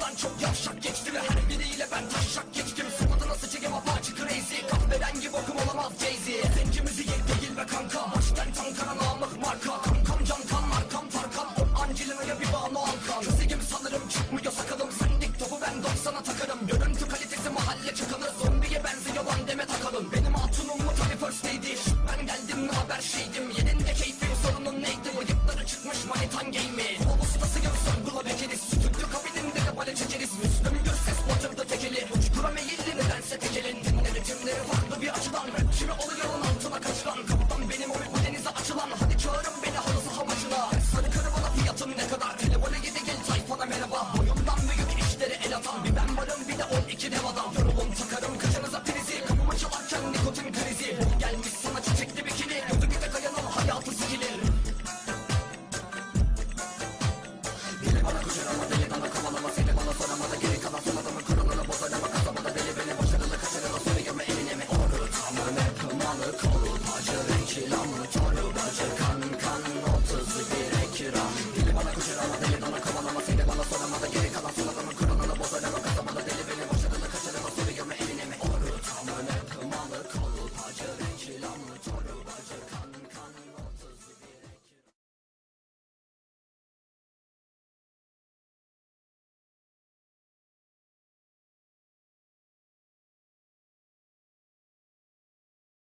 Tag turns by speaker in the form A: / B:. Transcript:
A: Aradan çok yavşak geçti ve her biriyle ben taşak geçtim. Sımadına sıçayım apaçı crazy? Kahverengi bokum olamaz Jay-Z. Zencimizi yek değil be kanka. Başkent Ankara namık marka. Kankam can kan markam farkam O Angelina'ya bir bağlı halkam Kösegim sanırım çıkmıyor sakalım Sendik topu ben 90'a takarım. Görüntü kalitesi mahalle çıkanı Zombiye benziyor lan deme takalım. Benim hatunum mu Şşt, Ben geldim ne haber şeydim. Yerinde you never thought